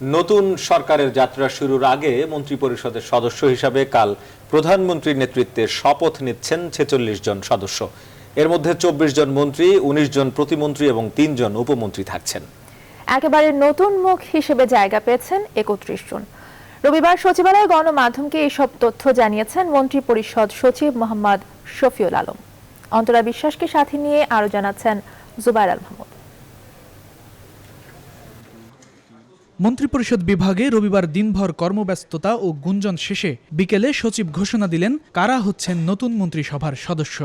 নতুন সরকারের যাত্রা শুরুর আগে মন্ত্রিপরিষদের সদস্য হিসাবে কাল প্রধানমন্ত্রীর নেতৃত্বে শপথ নিচ্ছেন ছেচল্লিশ জন সদস্য। এর মধ্যে চব্বিশ জন মন্ত্রী, উনিশ জন প্রতিমন্ত্রী এবং তিনজন উপমন্ত্রী থাকছেন। একেবারে নতুন মুখ হিসেবে জায়গা পেয়েছেন একত্রিশ জন। রবিবার সচিবালয় গণমাধ্যমকে এইসব তথ্য জানিয়েছেন মন্ত্রী পরিষদ সচিব মোহাম্মদ শফিউল আলম। অন্তরা বিশ্বাসকে সাথে নিয়ে আরও জানাচ্ছেন জুবাইর আল মাহমুদ। মন্ত্রিপরিষদ বিভাগে রবিবার দিনভর কর্মব্যস্ততা ও গুঞ্জন শেষে বিকেলে সচিব ঘোষণা দিলেন, কারা হচ্ছেন নতুন মন্ত্রিসভার সদস্য।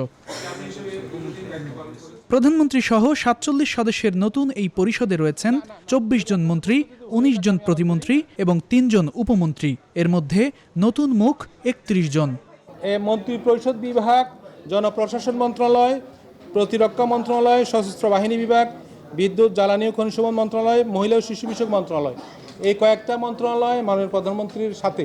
প্রধানমন্ত্রী সহ সাতচল্লিশ সদস্যের নতুন এই পরিষদে রয়েছেন চব্বিশ জন মন্ত্রী ১৯ জন প্রতিমন্ত্রী এবং তিনজন উপমন্ত্রী। এর মধ্যে নতুন মুখ একত্রিশ জন। এ মন্ত্রী পরিষদ বিভাগ, জনপ্রশাসন মন্ত্রণালয়, প্রতিরক্ষা মন্ত্রণালয়, সশস্ত্র বাহিনী বিভাগ বিদ্যুৎ, জ্বালানি ও খনিজ সম্পদ মন্ত্রণালয়, মহিলা ও শিশু বিষয়ক মন্ত্রণালয়। এই কয়েকটা মন্ত্রণালয় মাননীয় প্রধানমন্ত্রীর সাথে।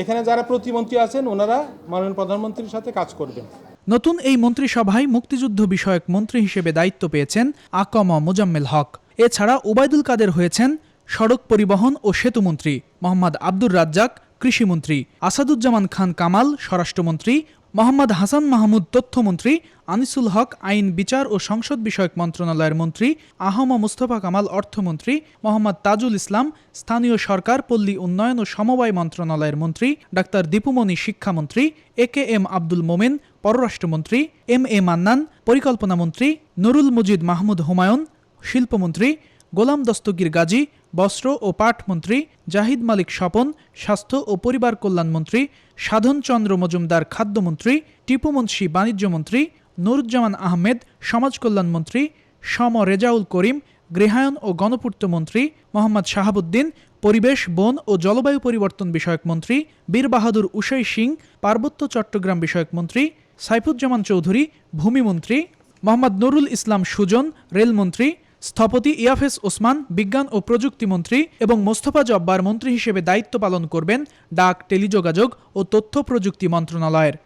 এখানে যারা প্রতিমন্ত্রী আছেন, ওনারা মাননীয় প্রধানমন্ত্রীর সাথে কাজ করবেন। নতুন এই মন্ত্রিসভায় মুক্তিযুদ্ধ বিষয়ক মন্ত্রী হিসেবে দায়িত্ব পেয়েছেন আকম মোজাম্মেল হক। এছাড়া ওবায়দুল কাদের হয়েছেন সড়ক পরিবহন ও সেতুমন্ত্রী মোহাম্মদ আব্দুর রাজ্জাক কৃষিমন্ত্রী আসাদুজ্জামান খান কামাল স্বরাষ্ট্রমন্ত্রী, মোহাম্মদ হাসান মাহমুদ তথ্যমন্ত্রী আনিসুল হক আইন, বিচার ও সংসদ বিষয়ক মন্ত্রণালয়ের মন্ত্রী, আহম মুস্তফা কামাল অর্থমন্ত্রী, মোহাম্মদ তাজুল ইসলাম, স্থানীয় সরকার, পল্লী উন্নয়ন ও সমবায় মন্ত্রণালয়ের মন্ত্রী, ডাক্তার দীপুমণি শিক্ষামন্ত্রী, এ কে এম আব্দুল মোমেন, পররাষ্ট্রমন্ত্রী, এম এ মান্নান, পরিকল্পনা মন্ত্রী, নুরুল মজিদ মাহমুদ হুমায়ুন, শিল্পমন্ত্রী, গোলাম দস্তগীর গাজী, বস্ত্র ও পাট মন্ত্রী, জাহিদ মালিক স্বপন, স্বাস্থ্য ও পরিবার কল্যাণ মন্ত্রী সাধন চন্দ্র মজুমদার খাদ্যমন্ত্রী, টিপু মুন্সি বাণিজ্যমন্ত্রী নুরুজ্জামান আহমেদ, সমাজ কল্যাণ মন্ত্রী, সম রেজাউল করিম, গৃহায়ন ও গণপূর্ত মন্ত্রী মোহাম্মদ শাহাবুদ্দিন, পরিবেশ, বন ও জলবায়ু পরিবর্তন বিষয়ক মন্ত্রী বীর বাহাদুর উষাই সিং, পার্বত্য চট্টগ্রাম বিষয়ক মন্ত্রী সাইফুজ্জামান চৌধুরী ভূমিমন্ত্রী মোহাম্মদ নুরুল ইসলাম সুজন রেলমন্ত্রী স্থপতি ইয়াফেস ওসমান, বিজ্ঞান ও প্রযুক্তি মন্ত্রী এবং মোস্তফা জব্বার মন্ত্রী হিসেবে দায়িত্ব পালন করবেন ডাক, টেলিযোগাযোগ ও তথ্য প্রযুক্তি মন্ত্রণালয়ের।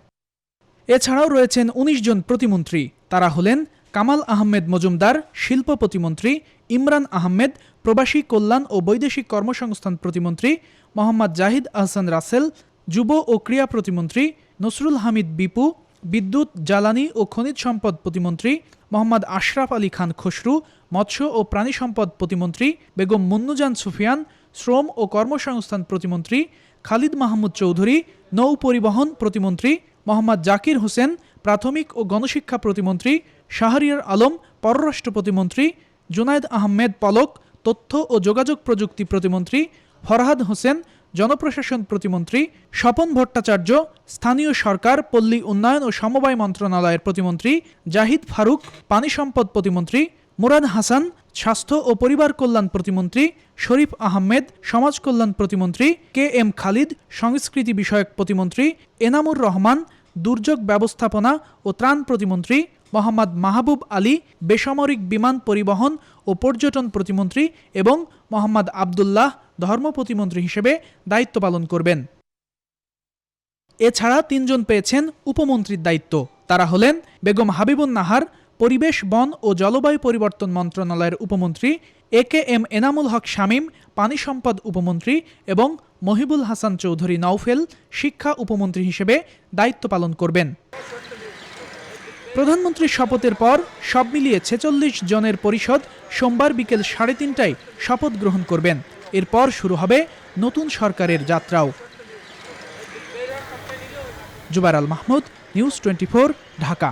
এছাড়াও রয়েছেন ১৯ জন প্রতিমন্ত্রী। তারা হলেন কামাল আহমেদ মজুমদার, শিল্প প্রতিমন্ত্রী, ইমরান আহমেদ, প্রবাসী কল্যাণ ও বৈদেশিক কর্মসংস্থান প্রতিমন্ত্রী, মোহাম্মদ জাহিদ আহসান রাসেল, যুব ও ক্রীড়া প্রতিমন্ত্রী, নসরুল হামিদ বিপু, বিদ্যুৎ, জ্বালানি ও খনিজ সম্পদ প্রতিমন্ত্রী, মোহাম্মদ আশরাফ আলী খান খসরু, মৎস্য ও প্রাণী সম্পদ প্রতিমন্ত্রী, বেগম মুন্নুজান সুফিয়ান, শ্রম ও কর্মসংস্থান প্রতিমন্ত্রী, খালিদ মাহমুদ চৌধুরী, নৌ পরিবহন প্রতিমন্ত্রী মোহাম্মদ জাকির হোসেন, প্রাথমিক ও গণশিক্ষা প্রতিমন্ত্রী, শাহরিয়ার আলম পররাষ্ট্র প্রতিমন্ত্রী জুনায়েদ আহমেদ পলক, তথ্য ও যোগাযোগ প্রযুক্তি প্রতিমন্ত্রী, ফরহাদ হোসেন, জনপ্রশাসন প্রতিমন্ত্রী, স্বপন ভট্টাচার্য, স্থানীয় সরকার, পল্লী উন্নয়ন ও সমবায় মন্ত্রণালয়ের প্রতিমন্ত্রী, জাহিদ ফারুক, পানি সম্পদ প্রতিমন্ত্রী মুরাদ হাসান, স্বাস্থ্য ও পরিবার কল্যাণ প্রতিমন্ত্রী শরীফ আহমেদ, সমাজ কল্যাণ প্রতিমন্ত্রী কে এম খালিদ, সংস্কৃতি বিষয়ক প্রতিমন্ত্রী এনামুর রহমান, দুর্যোগ ব্যবস্থাপনা ও ত্রাণ প্রতিমন্ত্রী মোহাম্মদ মাহবুব আলী, বেসামরিক বিমান পরিবহন ও পর্যটন প্রতিমন্ত্রী এবং মোহাম্মদ আবদুল্লাহ, ধর্ম প্রতিমন্ত্রী হিসেবে দায়িত্ব পালন করবেন। এছাড়া তিনজন পেয়েছেন উপমন্ত্রীর দায়িত্ব। তারা হলেন বেগম হাবিবুন নাহার পরিবেশ, বন ও জলবায়ু পরিবর্তন মন্ত্রণালয়ের উপমন্ত্রী A K M Enamul Haque Shamim, পানি সম্পদ উপমন্ত্রী এবং মহিবুল হাসান চৌধুরী নওফেল শিক্ষা উপমন্ত্রী হিসেবে দায়িত্ব পালন করবেন। প্রধানমন্ত্রীর শপথের পর সব মিলিয়ে ছেচল্লিশ জনের পরিষদ সোমবার বিকেল সাড়ে তিনটায় শপথ গ্রহণ করবেন। এরপর শুরু হবে নতুন সরকারের যাত্রাও। Zubair Al Mahmud, news twenty Dhaka.